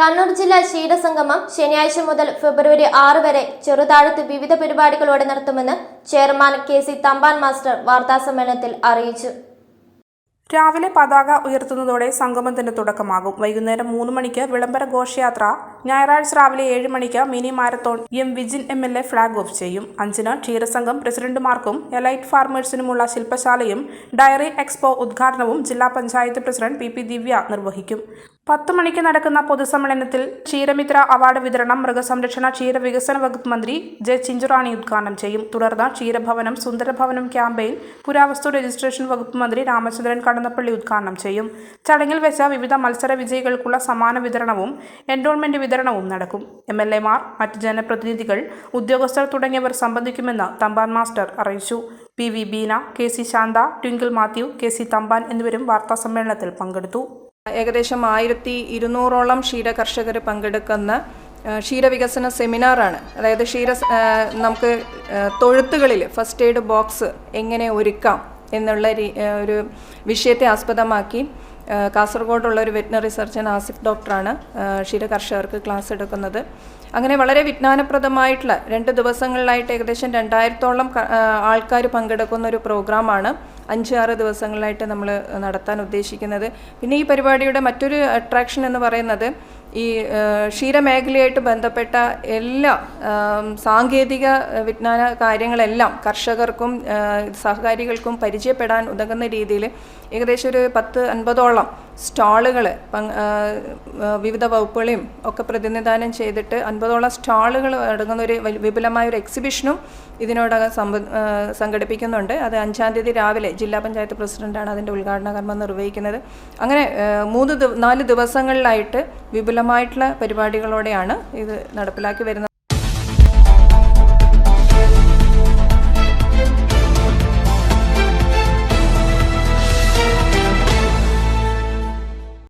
കണ്ണൂർ ജില്ലാ ക്ഷീരസംഗമം ശനിയാഴ്ച മുതൽ ഫെബ്രുവരി ആറ് വരെ ചെറുതാഴത്ത് വിവിധ പരിപാടികളോടെ നടത്തുമെന്ന് chairman K C Thampan master വാർത്താസമ്മേളനത്തിൽ അറിയിച്ചു. രാവിലെ പതാക ഉയർത്തുന്നതോടെ സംഗമത്തിന് തുടക്കമാകും. വൈകുന്നേരം മൂന്ന് മണിക്ക് വിളംബര ഘോഷയാത്ര ഞായറാഴ്ച രാവിലെ ഏഴ് മണിക്ക് mini marathon M Vijin M L A flag off ചെയ്യും. അഞ്ചിന് ക്ഷീരസംഘം പ്രസിഡന്റുമാർക്കും എലൈറ്റ് ഫാർമേഴ്സിനുമുള്ള ശില്പശാലയും ഡയറി എക്സ്പോ ഉദ്ഘാടനവും ജില്ലാ panchayat president P P Divya നിർവഹിക്കും. പത്ത് മണിക്ക് നടക്കുന്ന പൊതുസമ്മേളനത്തിൽ ക്ഷീരമിത്ര അവാർഡ് വിതരണം മൃഗസംരക്ഷണ ക്ഷീരവികസന വകുപ്പ് മന്ത്രി ജെ ചിഞ്ചുറാണി ഉദ്ഘാടനം ചെയ്യും. തുടർന്ന് ക്ഷീരഭവനം സുന്ദരഭവനം ക്യാമ്പയിൻ പുരാവസ്തു രജിസ്ട്രേഷൻ വകുപ്പ് മന്ത്രി രാമചന്ദ്രൻ കടന്നപ്പള്ളി ഉദ്ഘാടനം ചെയ്യും. ചടങ്ങിൽ വെച്ച വിവിധ മത്സര വിജയികൾക്കുള്ള സമാന വിതരണവും എൻറോൾമെന്റ് വിതരണവും നടക്കും. എം എൽ എമാർ മറ്റ് ജനപ്രതിനിധികൾ ഉദ്യോഗസ്ഥർ തുടങ്ങിയവർ സംബന്ധിക്കുമെന്ന് തമ്പാൻ മാസ്റ്റർ അറിയിച്ചു. P V Beena K C Shantha Twinkle Mathew K C Thampan എന്നിവരും വാർത്താസമ്മേളനത്തിൽ പങ്കെടുത്തു. ഏകദേശം ആയിരത്തി ഇരുന്നൂറോളം ക്ഷീര കർഷകർ പങ്കെടുക്കുന്ന ക്ഷീര ക്ഷീരവികസന സെമിനാറാണ്. അതായത് ക്ഷീര നമുക്ക് തൊഴുത്തുകളിൽ ഫസ്റ്റ് എയ്ഡ് ബോക്സ് എങ്ങനെ ഒരുക്കാം എന്നുള്ള ഒരു വിഷയത്തെ ആസ്പദമാക്കി കാസർഗോഡുള്ള ഒരു വെറ്റിനറി സർജൻ ആസിഫ് ഡോക്ടറാണ് ആ, ക്ഷീര കർഷകർക്ക് ക്ലാസ് എടുക്കുന്നത്. അങ്ങനെ വളരെ വിജ്ഞാനപ്രദമായിട്ടുള്ള രണ്ട് ദിവസങ്ങളിലായിട്ട് ഏകദേശം രണ്ടായിരത്തോളം ആൾക്കാർ പങ്കെടുക്കുന്ന ഒരു പ്രോഗ്രാമാണ്. അഞ്ച് ആറ് ദിവസങ്ങളിലായിട്ട് നമ്മൾ നടത്താൻ ഉദ്ദേശിക്കുന്നത്. പിന്നെ ഈ പരിപാടിയുടെ മറ്റൊരു അട്രാക്ഷൻ എന്ന് പറയുന്നത് ഈ ക്ഷീരമേഖലയായിട്ട് ബന്ധപ്പെട്ട എല്ലാ സാങ്കേതിക വിജ്ഞാന കാര്യങ്ങളെല്ലാം കർഷകർക്കും സഹകാരികൾക്കും പരിചയപ്പെടാൻ ഉതകുന്ന രീതിയിൽ ഏകദേശം ഒരു പത്ത് അൻപതോളം സ്റ്റാളുകൾ വിവിധ വകുപ്പുകളെയും ഒക്കെ പ്രതിനിധാനം ചെയ്തിട്ട് അൻപതോളം സ്റ്റാളുകൾ അടങ്ങുന്ന ഒരു വിപുലമായ ഒരു എക്സിബിഷനും ഇതിനോടകം സംബ സംഘടിപ്പിക്കുന്നുണ്ട്. അത് അഞ്ചാം തീയതി രാവിലെ ജില്ലാ പഞ്ചായത്ത് പ്രസിഡന്റാണ് അതിന്റെ ഉദ്ഘാടന കർമ്മം നിർവഹിക്കുന്നത്. അങ്ങനെ മൂന്ന് നാല് ദിവസങ്ങളിലായിട്ട് വിപുലമായിട്ടുള്ള പരിപാടികളോടെയാണ് ഇത് നടപ്പിലാക്കി വരുന്നത്.